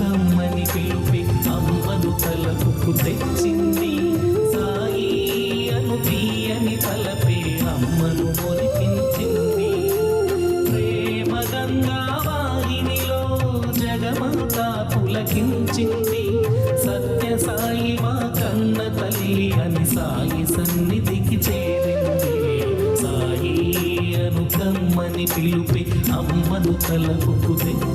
కమ్మని పిలుపే అమ్మను తలపుకు తెచ్చింది. సాయి అను తీయని తలపే అమ్మను మురిపించింది. ప్రేమ గంగా వాహినిలో జగమంతా పులకించింది. సత్య సాయి మా కన్న తల్లి అని సాయి సన్నిధికి చేరింది. సాయి అను కమ్మని పిలుపే అమ్మను తలపుకు తెచ్చింది.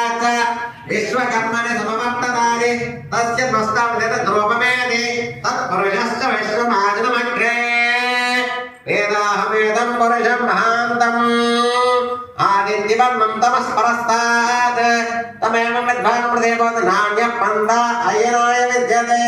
పృథివ్యైరసాచ విశ్వకర్మణి సమవర్తనాది తస్య స్వస్థం ధ్రువమేది తత్పురుషశ్చ విశ్వమాజనమగ్రే వేదాహమేదం పురుషం మహాంతం ఆదిత్యవర్ణం తమస్పరస్తాత్ తమేవ విద్వాన్ ప్రదేవోత్ నాణ్య పంద అయనాయ విద్యతే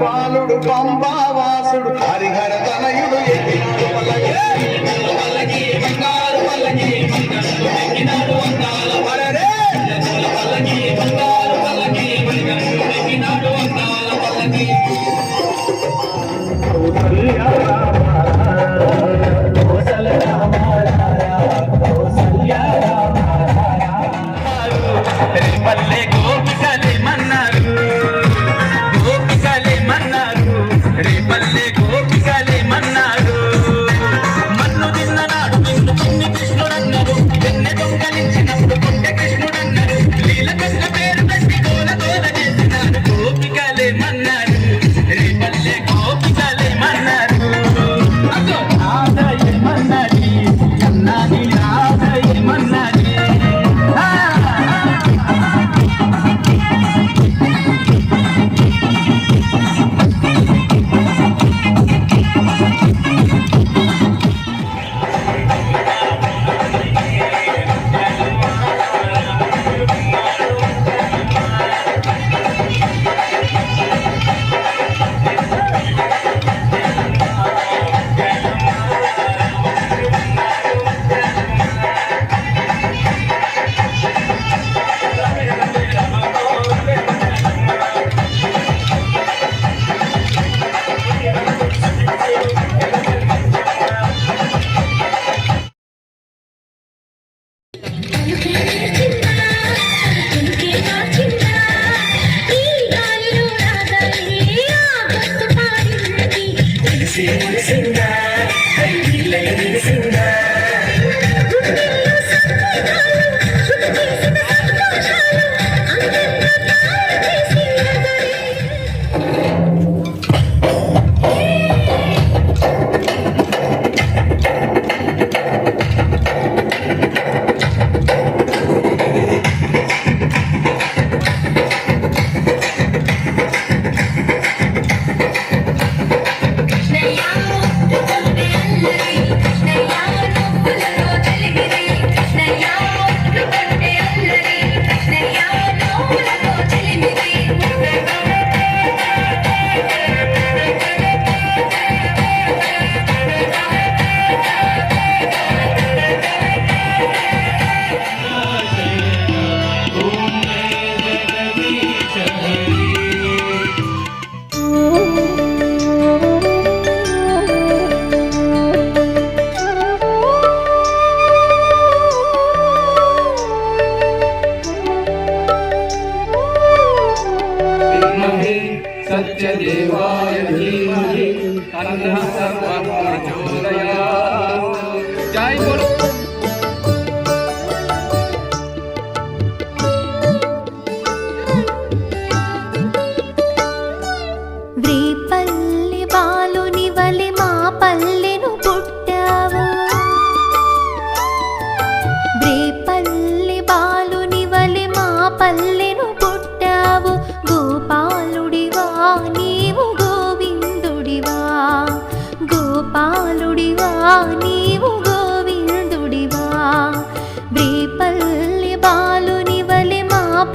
బాలుడు పంబావాసుడు హరిహర తనయుడు ఎక్కినాడు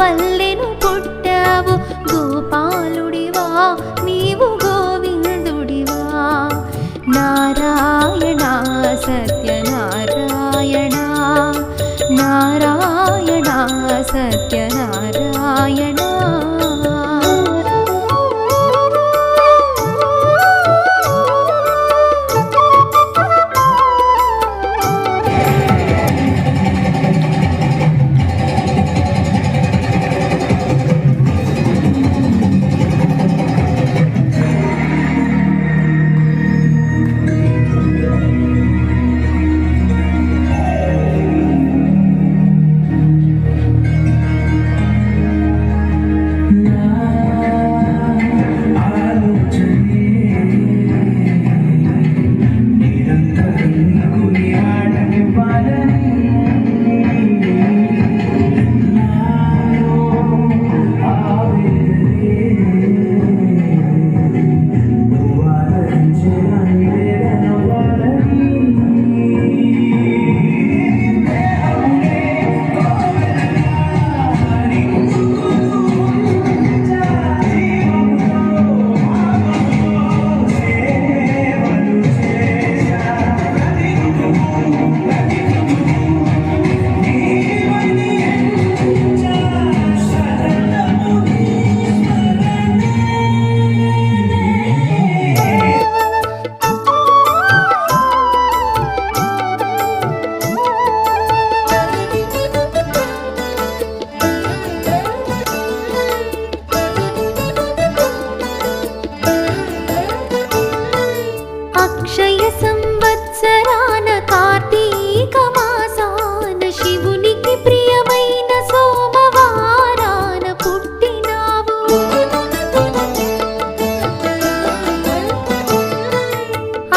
పల్లెను పుట్టావు గోపాలుడివా నీవు గోవిందుడివా. నారాయణ సత్యనారాయణ. నారాయణ సత్యనారాయణ.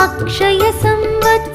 అక్షయ సంవత్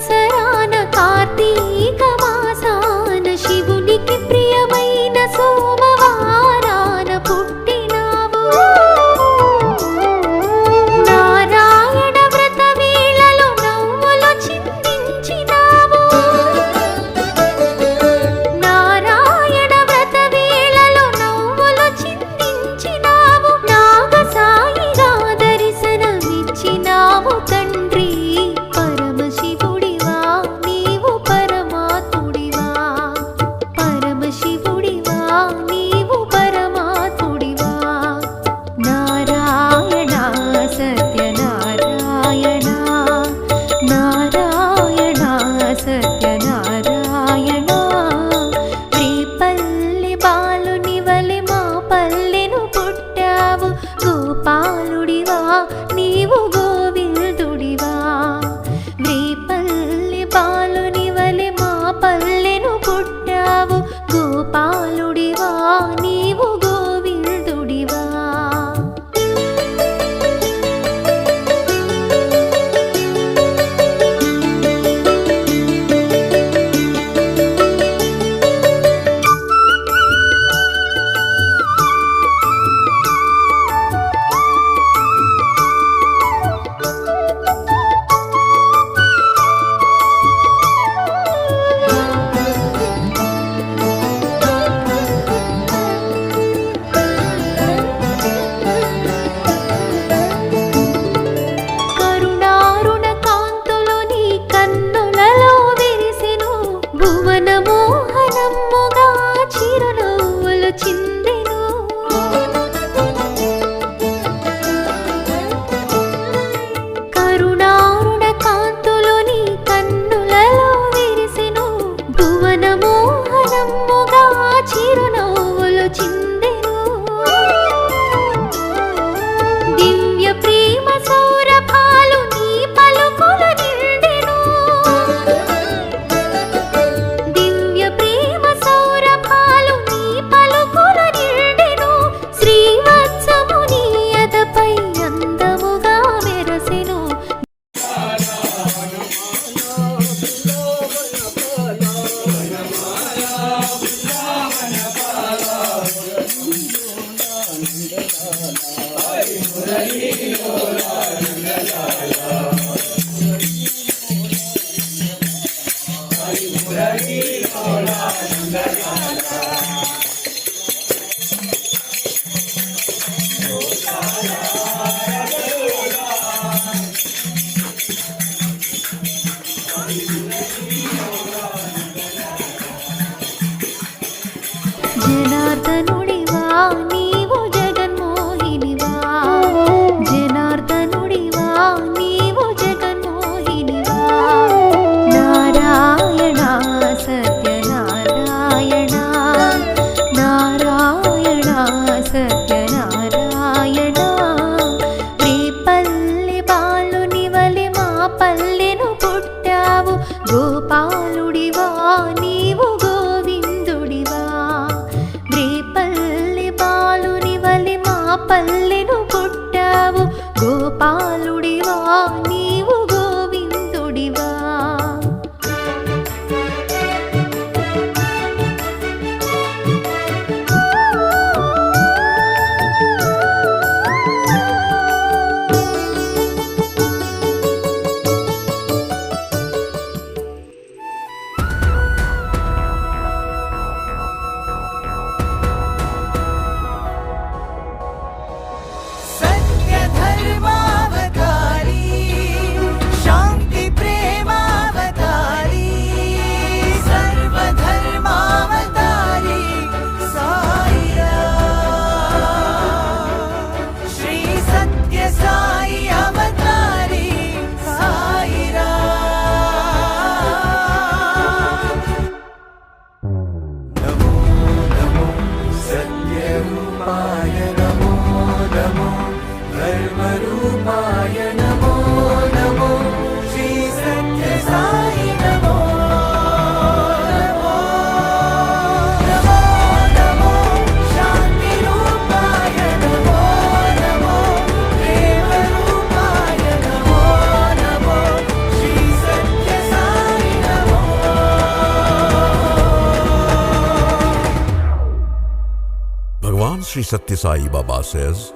Sathya Sai Baba says,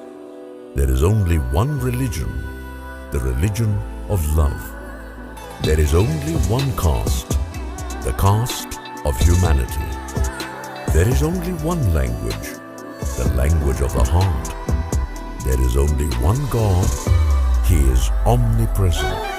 There is only one religion, the religion of love. There is only one caste, the caste of humanity. There is only one language, the language of the heart. There is only one God, He is omnipresent.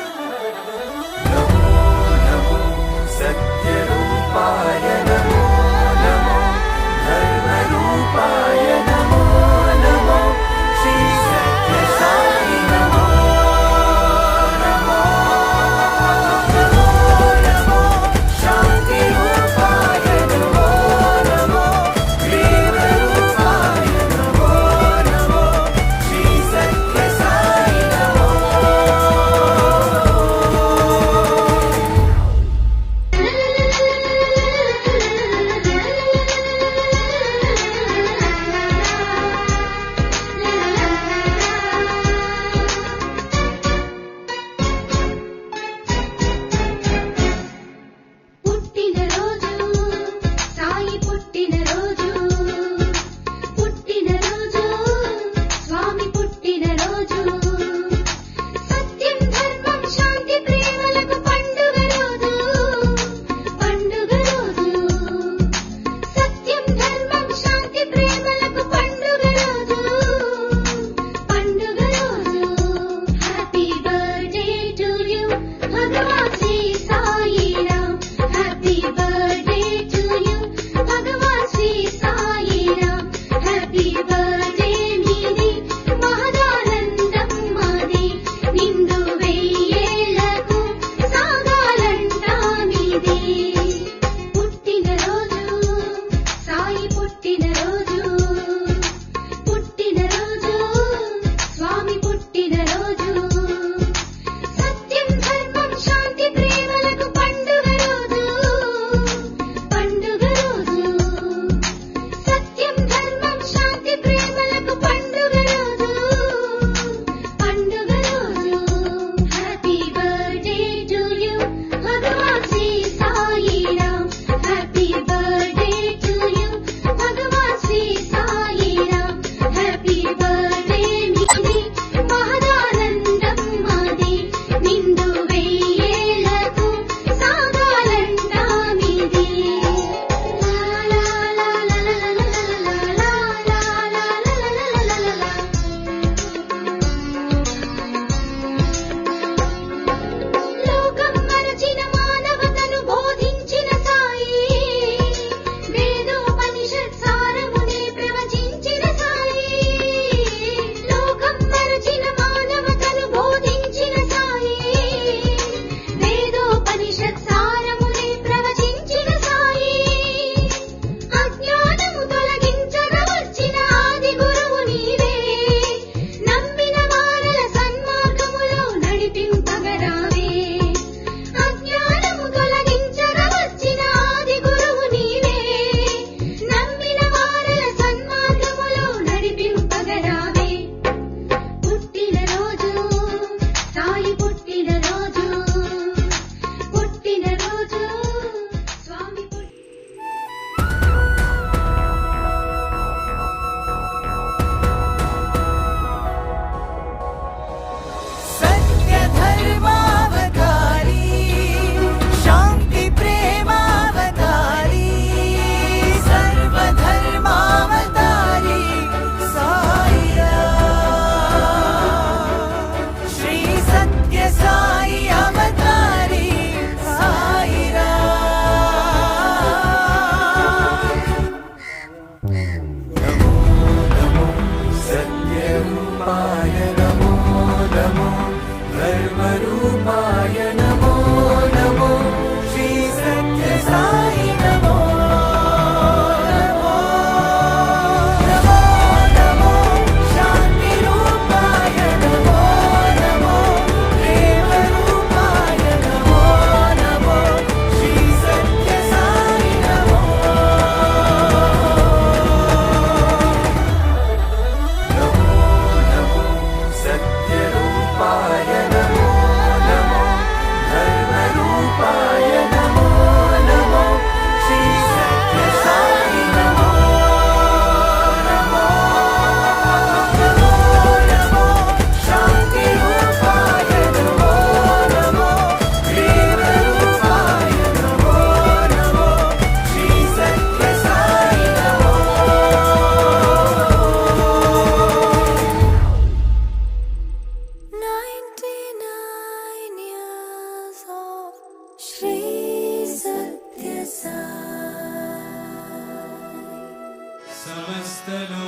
Hallelujah.